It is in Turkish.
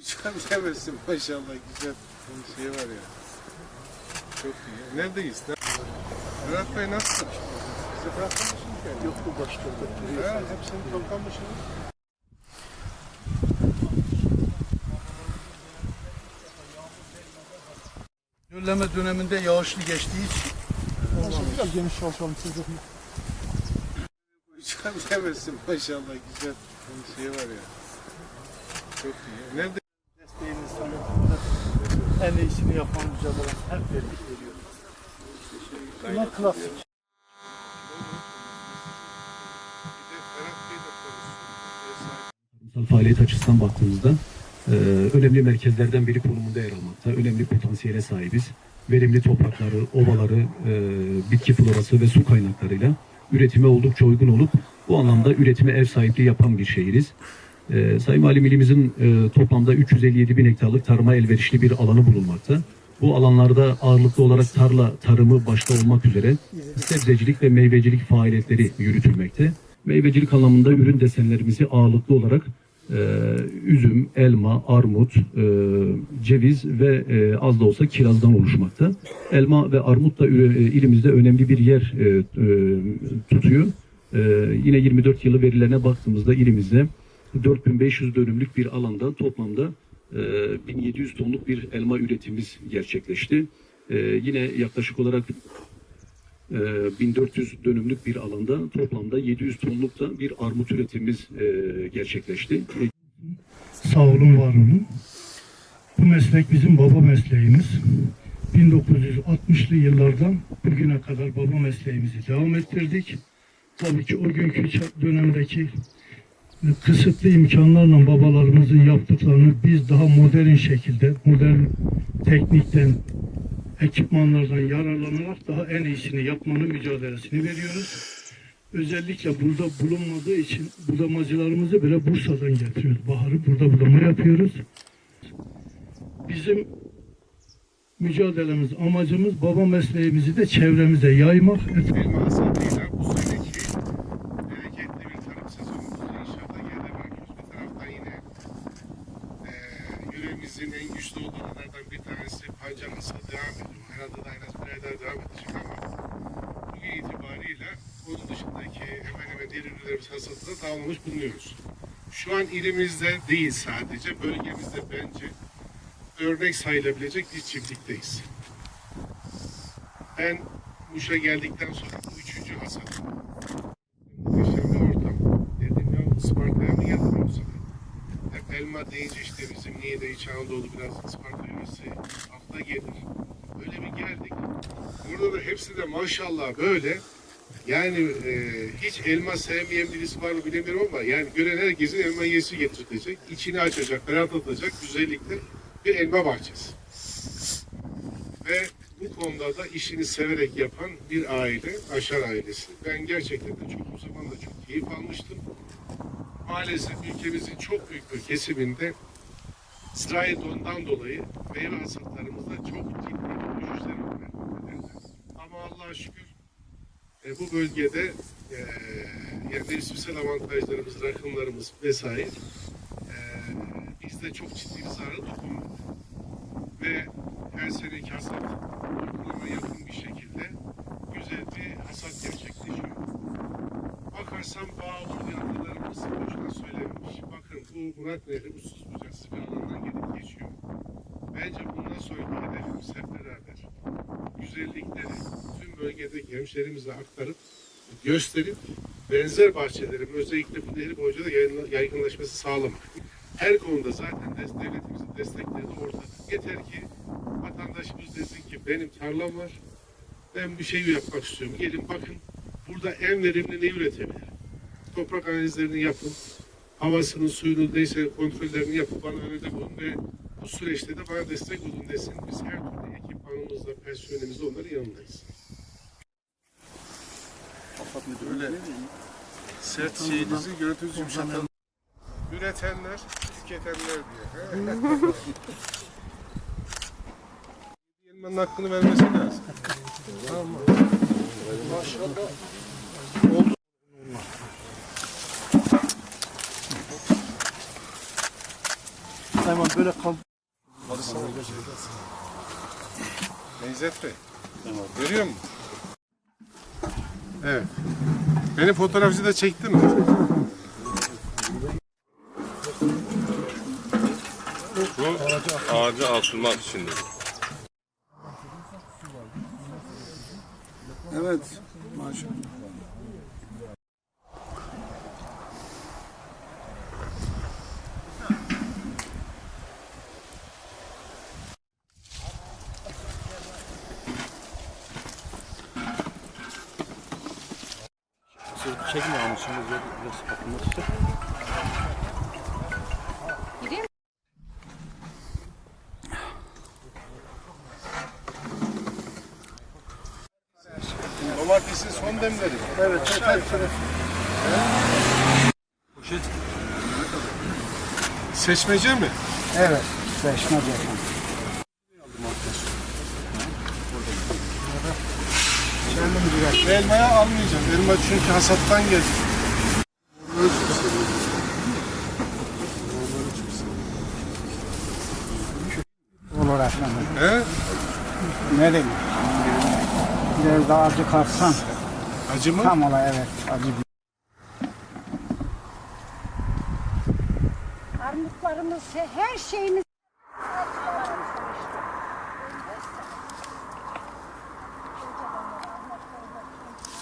Çıkan demezsin maşallah güzel bir şey var ya. Çok iyi. Neredeyiz? Ne? Murat Bey nasıl? Bizi bırakmamışsınız yani. Yok bu başladı. Ha, hepsini toplamışsınız. Gölleme döneminde yağışlı geçtiği için Biraz geniş çalışalım de. Çıkan demezsin maşallah güzel bir şey var ya. Çok iyi. Nerede? En iyisini yapma mücadelesi hep birlik veriyoruz. Bunlar klasik. Faaliyet açısından baktığımızda e, önemli merkezlerden biri konumunda yer almakta. Önemli potansiyele sahibiz. Verimli toprakları, ovaları, e, bitki florası ve su kaynaklarıyla üretime oldukça uygun olup bu anlamda üretime ev sahipliği yapan bir şehiriz. E, Sayın Valim ilimizin e, toplamda 357 bin hektarlık tarıma elverişli bir alanı bulunmakta. Bu alanlarda ağırlıklı olarak tarla tarımı başta olmak üzere sebzecilik ve meyvecilik faaliyetleri yürütülmekte. Meyvecilik anlamında ürün desenlerimizi ağırlıklı olarak e, üzüm, elma, armut, e, ceviz ve e, az da olsa kirazdan oluşmakta. Elma ve armut da e, ilimizde önemli bir yer e, e, tutuyor. E, yine 24 yılı verilerine baktığımızda ilimizde 4500 dönümlük bir alanda toplamda e, 1700 tonluk bir elma üretimimiz gerçekleşti. E, yine yaklaşık olarak e, 1400 dönümlük bir alanda toplamda 700 tonluk da bir armut üretimimiz e, gerçekleşti. E, Sağ olun, var olun. Bu meslek bizim baba mesleğimiz. 1960'lı yıllardan bugüne kadar baba mesleğimizi devam ettirdik. Tabii ki o günkü dönemdeki kısıtlı imkanlarla babalarımızın yaptıklarını biz daha modern şekilde, modern teknikten, ekipmanlardan yararlanarak daha en iyisini yapmanın mücadelesini veriyoruz. Özellikle burada bulunmadığı için budamacılarımızı bile Bursa'dan getiriyoruz. Baharı burada budama yapıyoruz. Bizim mücadelemiz, amacımız baba mesleğimizi de çevremize yaymak. Elma yöremizin en güçlü odalarından bir tanesi pancar hasadı devam ediyor. Herhalde daha en az bir ay daha devam edecek ama bugün itibariyle onun dışındaki hemen hemen diğer ürünlerimiz hasadını tamamlamış bulunuyoruz. Şu an ilimizde değil sadece bölgemizde bence örnek sayılabilecek bir çiftlikteyiz. Ben Muş'a geldikten sonra bu üçüncü hasat. Muhteşem bir ortam. Dedim ya Isparta'ya mı geldim elma deyince işte bizim Niğde, İç Anadolu biraz Isparta yöresi akla gelir. Öyle bir geldik. Burada da hepsi de maşallah böyle yani e, hiç elma sevmeyen birisi var mı bilemiyorum ama yani gören herkesin elma yiyesi getirecek. içini açacak, ferahlatacak güzellikte bir elma bahçesi. Ve bu konuda da işini severek yapan bir aile, Aşar ailesi. Ben gerçekten de çok o zaman da çok keyif almıştım. Maalesef ülkemizin çok büyük bir kesiminde Sırayedon'dan dolayı meyve hasatlarımızda çok ciddi düşüşler Ama Allah'a şükür e, bu bölgede e, yani avantajlarımız, rakımlarımız vesaire e, bizde çok ciddi bir zarara dokunmadı. Ve her seneki hasat ortalama yakın bir şekilde güzel bir hasat gerçekleşiyor. Bakarsan bağlı uyandılarımız boşuna söylememiş. Bakın bu Murat Nehri uçsuz bucaksız bir alandan gelip geçiyor. Bence bundan sonraki hedefimiz hep beraber güzellikleri tüm bölgedeki hemşehrimize aktarıp gösterip benzer bahçelerin özellikle bu nehir boyunca da yaygınlaşması sağlamak. Her konuda zaten devletimizin destekleri de ortada. Yeter ki vatandaşımız desin ki benim tarlam var, ben bir şey yapmak istiyorum. Gelin bakın burada en verimli ne üretebilirim? Toprak analizlerini yapın, havasının, suyunun neyse kontrollerini yapıp bana öneride bulun ve bu süreçte de bana destek olun desin. Biz her türlü ekipmanımızla, personelimizle onların yanındayız. Öyle sert şeyinizi görüntünüzü yumuşatalım. Üretenler, tüketenler diye. Yenmenin hakkını vermesi lazım. Tamam mı? Maşallah. Oldu. Böyle kal. Nevzat Bey. Görüyor musun? Evet. Beni fotoğrafçı da çekti mi? Bu ağacı asılmak içindir. Evet. Maşallah. Çekme ama şimdi biraz kapılmak ister. Domatesin son demleri. Evet, evet, evet. Seçmece mi? Evet. Beşme beşme. Elmaya almayacağım. Elma çünkü hasattan geldi. Olur efendim. He? Ne diyeyim? Biraz daha acı katsan. Acı mı? Tam ola evet. Acı Armutlarımız, her şeyimiz